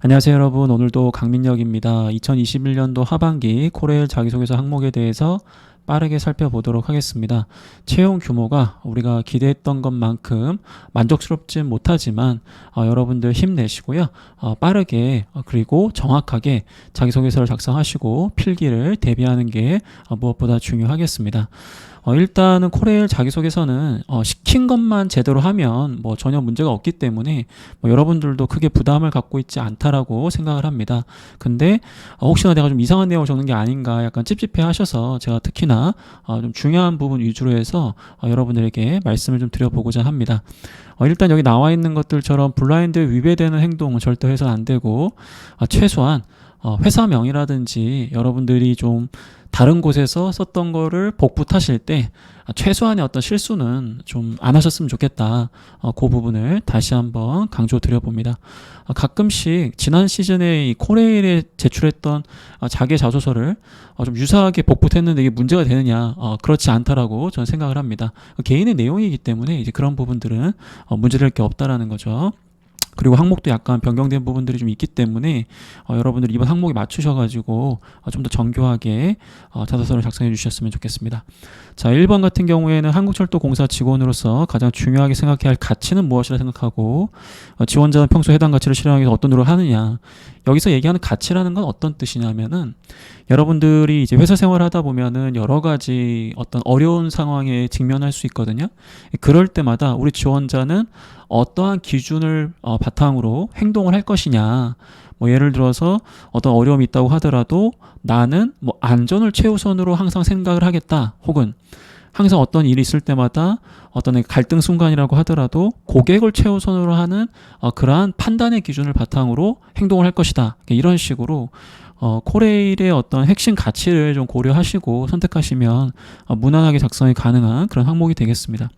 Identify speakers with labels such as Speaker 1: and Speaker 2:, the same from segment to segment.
Speaker 1: 안녕하세요 여러분 오늘도 강민혁입니다. 2021년도 하반기 코레일 자기소개서 항목에 대해서 빠르게 살펴보도록 하겠습니다. 채용 규모가 우리가 기대했던 것만큼 만족스럽진 못하지만 어, 여러분들 힘내시고요. 어, 빠르게 어, 그리고 정확하게 자기소개서를 작성하시고 필기를 대비하는 게 어, 무엇보다 중요하겠습니다. 어, 일단은 코레일 자기소개서는 어, 시킨 것만 제대로 하면 뭐 전혀 문제가 없기 때문에 뭐 여러분들도 크게 부담을 갖고 있지 않다라고 생각을 합니다. 근데 어, 혹시나 내가 좀 이상한 내용을 적는 게 아닌가 약간 찝찝해 하셔서 제가 특히나 어, 좀 중요한 부분 위주로 해서 어, 여러분들에게 말씀을 좀 드려보고자 합니다. 어, 일단 여기 나와 있는 것들처럼 블라인드에 위배되는 행동은 절대 해서는 안 되고 어, 최소한 어, 회사명이라든지 여러분들이 좀 다른 곳에서 썼던 거를 복부 타실 때 아, 최소한의 어떤 실수는 좀 안 하셨으면 좋겠다. 어, 그 부분을 다시 한번 강조 드려봅니다. 어, 가끔씩 지난 시즌에 이 코레일에 제출했던 어, 자기 자소서를 어, 좀 유사하게 복붙했는데 이게 문제가 되느냐? 어, 그렇지 않다라고 저는 생각을 합니다. 어, 개인의 내용이기 때문에 이제 그런 부분들은 어, 문제될 게 없다라는 거죠. 그리고 항목도 약간 변경된 부분들이 좀 있기 때문에 어, 여러분들 이번 항목에 맞추셔가지고 어, 좀더 정교하게 어, 자소서를 작성해 주셨으면 좋겠습니다. 자, 1번 같은 경우에는 한국철도공사 직원으로서 가장 중요하게 생각해야 할 가치는 무엇이라 생각하고 어, 지원자는 평소 해당 가치를 실현하기 위해서 어떤 노력을 하느냐. 여기서 얘기하는 가치라는 건 어떤 뜻이냐면은 여러분들이 이제 회사 생활을 하다 보면은 여러 가지 어떤 어려운 상황에 직면할 수 있거든요. 그럴 때마다 우리 지원자는 어떠한 기준을 어, 바탕으로 행동을 할 것이냐. 뭐 예를 들어서 어떤 어려움이 있다고 하더라도 나는 뭐 안전을 최우선으로 항상 생각을 하겠다. 혹은 항상 어떤 일이 있을 때마다 어떤 갈등 순간이라고 하더라도 고객을 최우선으로 하는 어, 그러한 판단의 기준을 바탕으로 행동을 할 것이다. 이런 식으로 어, 코레일의 어떤 핵심 가치를 좀 고려하시고 선택하시면 어, 무난하게 작성이 가능한 그런 항목이 되겠습니다.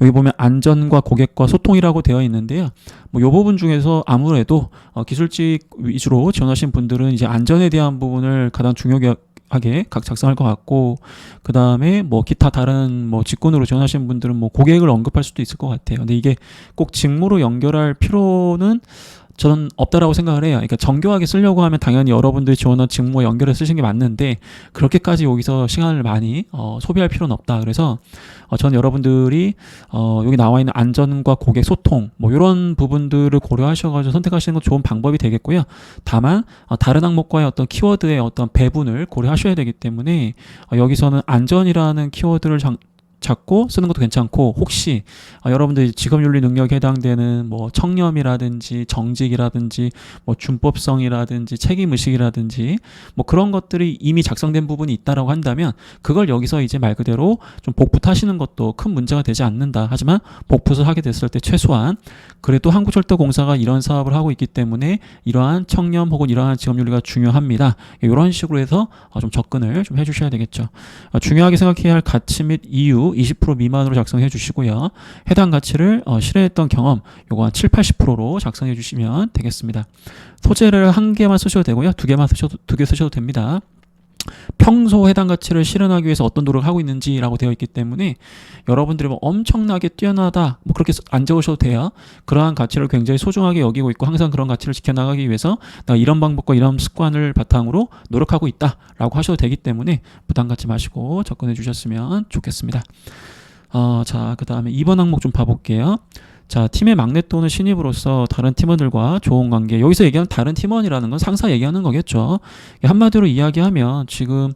Speaker 1: 여기 보면 안전과 고객과 소통이라고 되어 있는데요. 뭐 요 부분 중에서 아무래도 어, 기술직 위주로 지원하신 분들은 이제 안전에 대한 부분을 가장 중요하게 각 작성할 것 같고 그 다음에 뭐 기타 다른 뭐 직군으로 지원하시는 분들은 뭐 고객을 언급할 수도 있을 것 같아요. 근데 이게 꼭 직무로 연결할 필요는 저는 없다라고 생각을 해요. 그러니까 정교하게 쓰려고 하면 당연히 여러분들이 지원한 직무와 연결해 쓰시는 게 맞는데 그렇게까지 여기서 시간을 많이 어, 소비할 필요는 없다. 그래서 어, 저는 여러분들이 어, 여기 나와 있는 안전과 고객 소통 뭐 이런 부분들을 고려하셔가지고 선택하시는 건 좋은 방법이 되겠고요. 다만 어, 다른 항목과의 어떤 키워드의 어떤 배분을 고려하셔야 되기 때문에 어, 여기서는 안전이라는 키워드를 장, 잡고 쓰는 것도 괜찮고 혹시 아, 여러분들이 직업윤리 능력에 해당되는 뭐 청렴이라든지 정직이라든지 뭐 준법성이라든지 책임의식이라든지 뭐 그런 것들이 이미 작성된 부분이 있다라고 한다면 그걸 여기서 이제 말 그대로 좀 복붙하시는 것도 큰 문제가 되지 않는다. 하지만 복붙을 하게 됐을 때 최소한 그래도 한국철도공사가 이런 사업을 하고 있기 때문에 이러한 청렴 혹은 이러한 직업윤리가 중요합니다. 이런 식으로 해서 어, 좀 접근을 좀 해주셔야 되겠죠. 어, 중요하게 생각해야 할 가치 및 이유 20% 미만으로 작성해 주시고요. 해당 가치를 어, 실현했던 경험 요거 한 7, 80%로 작성해 주시면 되겠습니다. 소재를 한 개만 쓰셔도 되고요. 두 개만 쓰셔도 두 개 쓰셔도 됩니다. 평소 해당 가치를 실현하기 위해서 어떤 노력을 하고 있는지라고 되어 있기 때문에 여러분들이 뭐 엄청나게 뛰어나다 뭐 그렇게 안 적으셔도 돼요. 그러한 가치를 굉장히 소중하게 여기고 있고 항상 그런 가치를 지켜나가기 위해서 내가 이런 방법과 이런 습관을 바탕으로 노력하고 있다라고 하셔도 되기 때문에 부담 갖지 마시고 접근해 주셨으면 좋겠습니다. 어, 자, 그 다음에 2번 항목 좀 봐볼게요. 자, 팀의 막내 또는 신입으로서 다른 팀원들과 좋은 관계. 여기서 얘기하는 다른 팀원이라는 건 상사 얘기하는 거겠죠. 한마디로 이야기하면 지금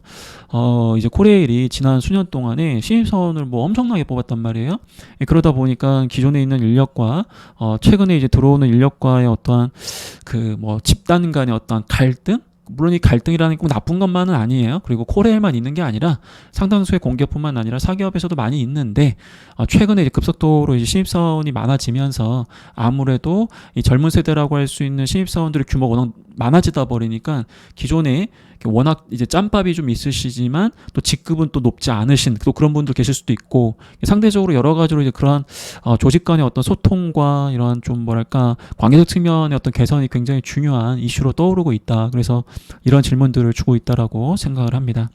Speaker 1: 어 이제 코레일이 지난 수년 동안에 신입사원을 뭐 엄청나게 뽑았단 말이에요. 예, 그러다 보니까 기존에 있는 인력과 어 최근에 이제 들어오는 인력과의 어떠한 그 뭐 집단 간의 어떠한 갈등 물론 이 갈등이라는 게 꼭 나쁜 것만은 아니에요. 그리고 코레일만 있는 게 아니라 상당수의 공기업뿐만 아니라 사기업에서도 많이 있는데 어, 최근에 급속도로 이제 신입사원이 많아지면서 아무래도 이 젊은 세대라고 할 수 있는 신입사원들의 규모가 워낙 많아지다 버리니까 기존에 워낙 이제 짬밥이 좀 있으시지만 또 직급은 또 높지 않으신 또 그런 분들 계실 수도 있고 상대적으로 여러 가지로 이제 그러한 어, 조직 간의 어떤 소통과 이러한 좀 뭐랄까 관계적 측면의 어떤 개선이 굉장히 중요한 이슈로 떠오르고 있다. 그래서 이런 질문들을 주고 있다라고 생각을 합니다.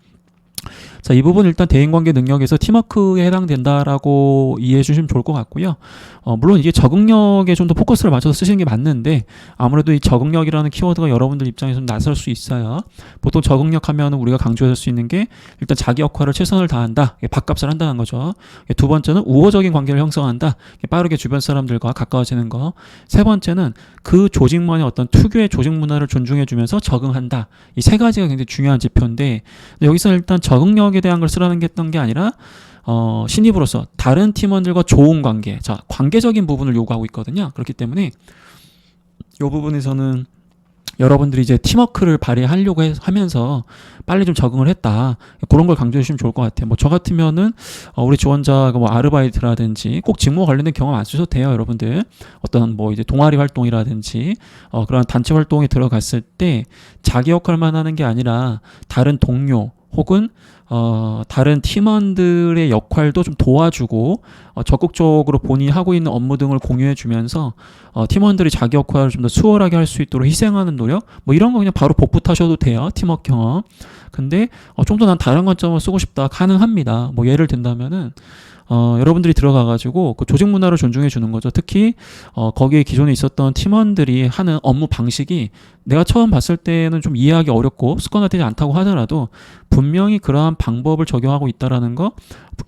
Speaker 1: 자, 이 부분 일단 대인관계 능력에서 팀워크에 해당된다라고 이해해 주시면 좋을 것 같고요. 어, 물론 이게 적응력에 좀 더 포커스를 맞춰서 쓰시는 게 맞는데 아무래도 이 적응력이라는 키워드가 여러분들 입장에서 좀 낯설 수 있어요. 보통 적응력 하면 우리가 강조할 수 있는 게 일단 자기 역할을 최선을 다한다. 밥값을 한다는 거죠. 두 번째는 우호적인 관계를 형성한다. 빠르게 주변 사람들과 가까워지는 거. 세 번째는 그 조직만의 어떤 특유의 조직 문화를 존중해 주면서 적응한다. 이 세 가지가 굉장히 중요한 지표인데 여기서 일단 적응력에 대한 걸 쓰라는 게 했던 게 아니라 어, 신입으로서 다른 팀원들과 좋은 관계, 자 관계적인 부분을 요구하고 있거든요. 그렇기 때문에 이 부분에서는 여러분들이 이제 팀워크를 발휘하려고 해- 하면서 빨리 좀 적응을 했다 그런 걸 강조해 주시면 좋을 것 같아요. 뭐 저 같으면은 어, 우리 지원자가 뭐 아르바이트라든지 꼭 직무 관련된 경험 안 쓰셔도 돼요, 여러분들. 어떤 뭐 이제 동아리 활동이라든지 어, 그런 단체 활동에 들어갔을 때 자기 역할만 하는 게 아니라 다른 동료 혹은 어, 다른 팀원들의 역할도 좀 도와주고 어, 적극적으로 본인이 하고 있는 업무 등을 공유해 주면서 어, 팀원들이 자기 역할을 좀 더 수월하게 할 수 있도록 희생하는 노력? 뭐 이런 거 그냥 바로 복붙하셔도 돼요 팀워크 경험. 근데 어, 좀 더 난 다른 관점을 쓰고 싶다 가능합니다. 뭐 예를 든다면은 어, 여러분들이 들어가가지고 그 조직 문화를 존중해 주는 거죠. 특히 어, 거기에 기존에 있었던 팀원들이 하는 업무 방식이 내가 처음 봤을 때는 좀 이해하기 어렵고 습관화되지 않다고 하더라도 분명히 그러한 방법을 적용하고 있다라는 거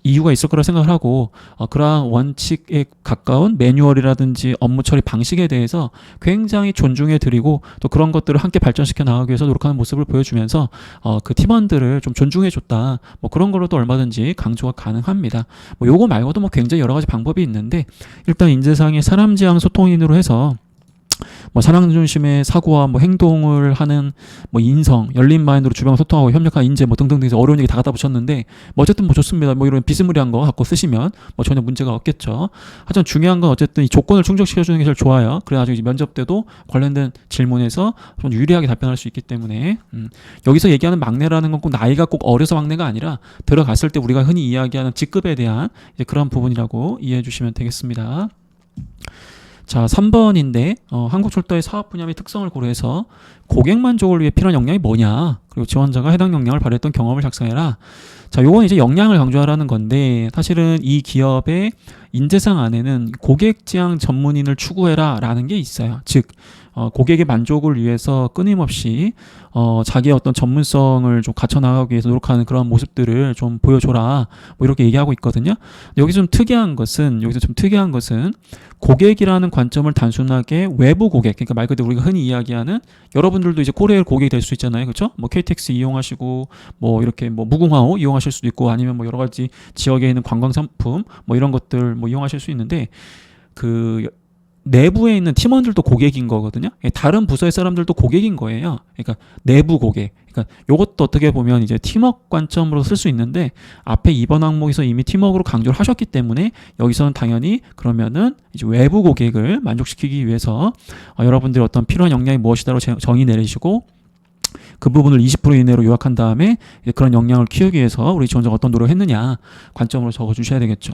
Speaker 1: 이유가 있을 거라 생각을 하고 어, 그러한 원칙에 가까운 매뉴얼이라든지 업무 처리 방식에 대해서 굉장히 존중해 드리고 또 그런 것들을 함께 발전시켜 나가기 위해서 노력하는 모습을 보여주면서 어, 그 팀원들을 좀 존중해 줬다. 뭐 그런 걸로도 얼마든지 강조가 가능합니다. 뭐 요거 말고도 뭐 굉장히 여러 가지 방법이 있는데 일단 인재상의 사람 지향 소통인으로 해서 뭐 사람 중심의 사고와 뭐 행동을 하는 뭐 인성, 열린 마인드로 주변과 소통하고 협력한 인재 뭐 등등 등에서 어려운 얘기 다 갖다 붙였는데 뭐 어쨌든 뭐 좋습니다. 뭐 이런 비스무리한 거 갖고 쓰시면 뭐 전혀 문제가 없겠죠. 하지만 중요한 건 어쨌든 이 조건을 충족시켜 주는 게 제일 좋아요. 그래가지고 이제 면접 때도 관련된 질문에서 좀 유리하게 답변할 수 있기 때문에 음. 여기서 얘기하는 막내라는 건 꼭 나이가 꼭 어려서 막내가 아니라 들어갔을 때 우리가 흔히 이야기하는 직급에 대한 그런 부분이라고 이해해 주시면 되겠습니다. 자, 3번인데 어, 한국철도의 사업 분야의 특성을 고려해서 고객 만족을 위해 필요한 역량이 뭐냐? 그리고 지원자가 해당 역량을 발휘했던 경험을 작성해라. 자 요건 이제 역량을 강조하라는 건데 사실은 이 기업의 인재상 안에는 고객 지향 전문인을 추구해라 라는 게 있어요. 즉 어, 고객의 만족을 위해서 끊임없이 어, 자기의 어떤 전문성을 좀 갖춰 나가기 위해서 노력하는 그런 모습들을 좀 보여줘라. 뭐 이렇게 얘기하고 있거든요. 여기 좀 특이한 것은 여기서 좀 특이한 것은 고객이라는 관점을 단순하게 외부 고객 그러니까 말 그대로 우리가 흔히 이야기하는 여러분들도 이제 코레일 고객이 될 수 있잖아요. 그렇죠? 뭐 KTX 이용하시고 뭐 이렇게 뭐 무궁화호 이용하실 수도 있고 아니면 뭐 여러 가지 지역에 있는 관광 상품 뭐 이런 것들 뭐 이용하실 수 있는데 그 내부에 있는 팀원들도 고객인 거거든요. 예, 다른 부서의 사람들도 고객인 거예요. 그러니까 내부 고객. 그러니까 요것도 어떻게 보면 이제 팀워크 관점으로 쓸 수 있는데 앞에 2번 항목에서 이미 팀워크로 강조를 하셨기 때문에 여기서는 당연히 그러면은 이제 외부 고객을 만족시키기 위해서 어, 여러분들이 어떤 필요한 역량이 무엇이다로 제- 정의 내리시고 그 부분을 20% 이내로 요약한 다음에 그런 역량을 키우기 위해서 우리 지원자가 어떤 노력을 했느냐 관점으로 적어 주셔야 되겠죠.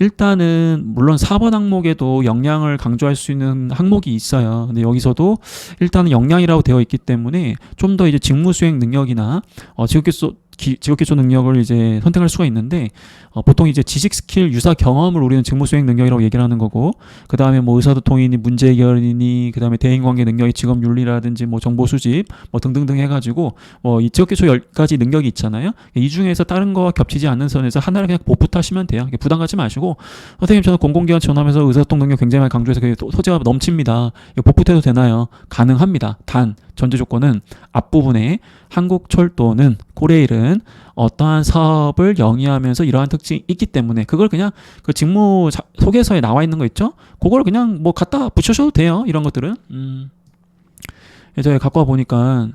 Speaker 1: 일단은 물론 4번 항목에도 역량을 강조할 수 있는 항목이 있어요. 근데 여기서도 일단은 역량이라고 되어 있기 때문에 좀 더 이제 직무 수행 능력이나 어, 지역기소 기, 지역기초 능력을 이제 선택할 수가 있는데 어, 보통 이제 지식 스킬 유사 경험을 우리는 직무 수행 능력이라고 얘기를 하는 거고 그 다음에 뭐 의사소통이니 문제 해결이니 그 다음에 대인관계 능력이 직업 윤리라든지 뭐 정보 수집 뭐 등등등 해가지고 뭐이 지역기초 열 가지 능력이 있잖아요. 이 중에서 다른 거와 겹치지 않는 선에서 하나를 그냥 복붙하시면 돼요. 부담 갖지 마시고 선생님 저는 공공기관 지원하면서 의사소통 능력 굉장히 많이 강조해서 소재가 넘칩니다. 이거 복붙해도 되나요? 가능합니다. 단 전제 조건은 앞부분에 한국철도는 코레일은 어떠한 사업을 영위하면서 이러한 특징이 있기 때문에 그걸 그냥 그 직무 자- 소개서에 나와 있는 거 있죠? 그걸 그냥 뭐 갖다 붙여셔도 돼요. 이런 것들은. 음. 제가 갖고 와 보니까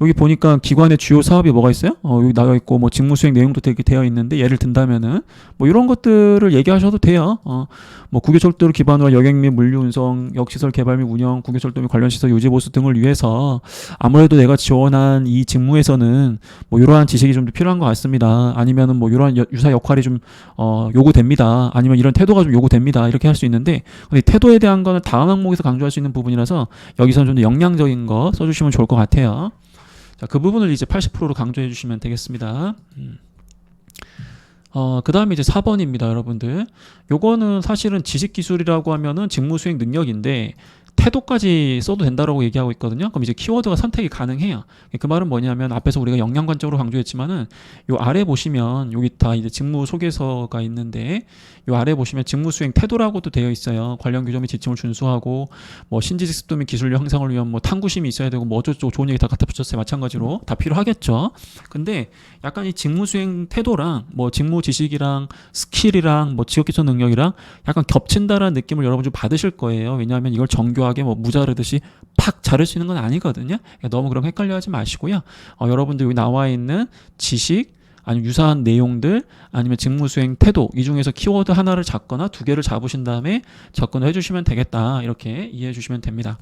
Speaker 1: 여기 보니까 기관의 주요 사업이 뭐가 있어요? 어, 여기 나와 있고 뭐 직무 수행 내용도 되게 되어 있는데 예를 든다면은 뭐 이런 것들을 얘기하셔도 돼요. 어, 뭐 국유철도를 기반으로 한 여객 및 물류 운송, 역시설 개발 및 운영, 국유철도 및 관련 시설 유지 보수 등을 위해서 아무래도 내가 지원한 이 직무에서는 뭐 이러한 지식이 좀 필요한 것 같습니다. 아니면은 뭐 이러한 여- 유사 역할이 좀 어, 요구됩니다. 아니면 이런 태도가 좀 요구됩니다. 이렇게 할 수 있는데 근데 태도에 대한 거는 다음 항목에서 강조할 수 있는 부분이라서 여기서는 좀 더 역량적인 거 써주시면 좋을 것 같아요. 자, 그 부분을 이제 80%로 강조해 주시면 되겠습니다. 음. 어, 그 다음에 이제 4번입니다, 여러분들. 요거는 사실은 지식 기술이라고 하면은 직무 수행 능력인데, 태도까지 써도 된다라고 얘기하고 있거든요. 그럼 이제 키워드가 선택이 가능해요. 그 말은 뭐냐면 앞에서 우리가 역량관적으로 강조했지만은 요 아래 보시면 여기 다 이제 직무 소개서가 있는데 요 아래 보시면 직무 수행 태도라고도 되어 있어요. 관련 규정 및 지침을 준수하고 뭐 신지식 습도 및 기술력 향상을 위한 뭐 탐구심이 있어야 되고 뭐 어쩌고 좋은 얘기 다 갖다 붙였어요. 마찬가지로 다 필요하겠죠. 근데 약간 이 직무 수행 태도랑 뭐 직무 지식이랑 스킬이랑 뭐 직업 기초 능력이랑 약간 겹친다라는 느낌을 여러분 좀 받으실 거예요. 왜냐하면 이걸 정교 하게 뭐 무자르듯이 팍 자를 수 있는 건 아니거든요. 그러니까 너무 그럼 헷갈려하지 마시고요. 어, 여러분들 여기 나와 있는 지식 아니면 유사한 내용들 아니면 직무 수행 태도 이 중에서 키워드 하나를 잡거나 두 개를 잡으신 다음에 접근을 해주시면 되겠다 이렇게 이해해 주시면 됩니다.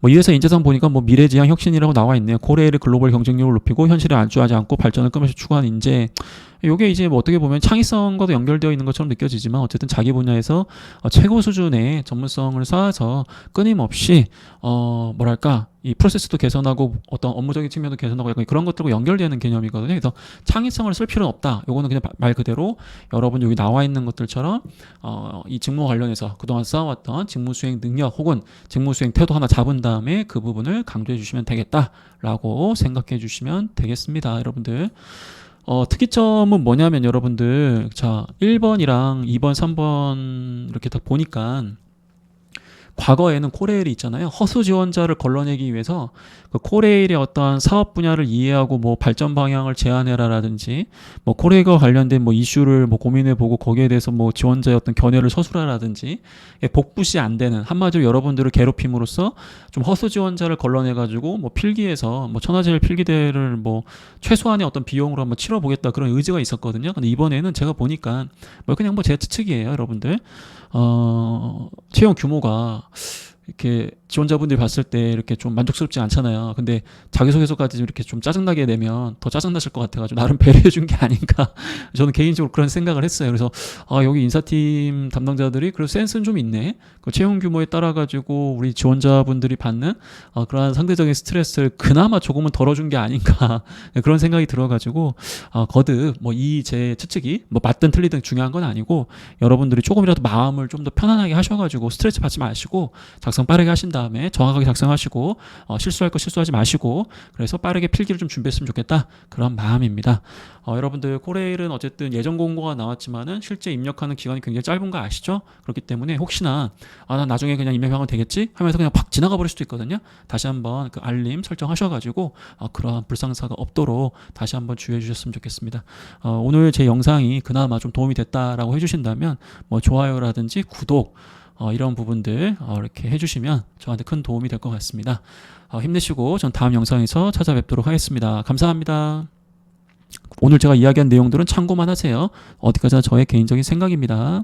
Speaker 1: 뭐 이래서 인재상 보니까 뭐 미래지향 혁신이라고 나와 있네요. 코레일의 글로벌 경쟁력을 높이고 현실에 안주하지 않고 발전을 끊임없이 추구하는 인재. 요게 이제 뭐 어떻게 보면 창의성과도 연결되어 있는 것처럼 느껴지지만 어쨌든 자기 분야에서 어, 최고 수준의 전문성을 쌓아서 끊임없이 어 뭐랄까 이 프로세스도 개선하고 어떤 업무적인 측면도 개선하고 약간 그런 것들과 연결되는 개념이거든요. 그래서 창의성을 쓸 필요는 없다. 요거는 그냥 말 그대로 여러분 여기 나와 있는 것들처럼 어, 이 직무 관련해서 그동안 쌓아왔던 직무 수행 능력 혹은 직무 수행 태도 하나 잡은 다음에 그 부분을 강조해 주시면 되겠다라고 생각해 주시면 되겠습니다. 여러분들. 어, 특이점은 뭐냐면 여러분들 자 1번이랑 2번, 3번 이렇게 딱 보니까 과거에는 코레일이 있잖아요. 허수 지원자를 걸러내기 위해서 그 코레일의 어떠한 사업 분야를 이해하고 뭐 발전 방향을 제안해라라든지 뭐 코레일과 관련된 뭐 이슈를 뭐 고민해보고 거기에 대해서 뭐 지원자의 어떤 견해를 서술하라든지 예, 복붙이 안 되는 한마디로 여러분들을 괴롭힘으로써 좀 허수 지원자를 걸러내가지고 뭐 필기에서 뭐 천하제일 필기대를 뭐 최소한의 어떤 비용으로 한번 치러보겠다 그런 의지가 있었거든요. 근데 이번에는 제가 보니까 뭐 그냥 뭐제 추측이에요, 여러분들. 어, 채용 규모가 이렇게 지원자분들이 봤을 때 이렇게 좀 만족스럽지 않잖아요. 근데 자기소개서까지 이렇게 좀 짜증나게 내면 더 짜증나실 것 같아가지고 나름 배려해 준 게 아닌가. 저는 개인적으로 그런 생각을 했어요. 그래서 아, 여기 인사팀 담당자들이 그래도 센스는 좀 있네. 그 채용 규모에 따라 가지고 우리 지원자분들이 받는 어, 그러한 상대적인 스트레스를 그나마 조금은 덜어준 게 아닌가. 그런 생각이 들어가지고 어, 거듭 뭐 이 제 추측이 뭐 맞든 틀리든 중요한 건 아니고 여러분들이 조금이라도 마음을 좀 더 편안하게 하셔가지고 스트레스 받지 마시고 작성 빠르게 하신 다음에 정확하게 작성하시고 어, 실수할 거 실수하지 마시고 그래서 빠르게 필기를 좀 준비했으면 좋겠다 그런 마음입니다. 어, 여러분들 코레일은 어쨌든 예전 공고가 나왔지만은 실제 입력하는 기간이 굉장히 짧은 거 아시죠? 그렇기 때문에 혹시나 아, 난 나중에 그냥 입력하면 되겠지 하면서 그냥 팍 지나가 버릴 수도 있거든요. 다시 한번 그 알림 설정하셔가지고 어, 그러한 불상사가 없도록 다시 한번 주의해 주셨으면 좋겠습니다. 어, 오늘 제 영상이 그나마 좀 도움이 됐다라고 해주신다면 뭐 좋아요라든지 구독 어, 이런 부분들 어, 이렇게 해주시면 저한테 큰 도움이 될 것 같습니다. 어, 힘내시고 전 다음 영상에서 찾아뵙도록 하겠습니다. 감사합니다. 오늘 제가 이야기한 내용들은 참고만 하세요. 어디까지나 저의 개인적인 생각입니다.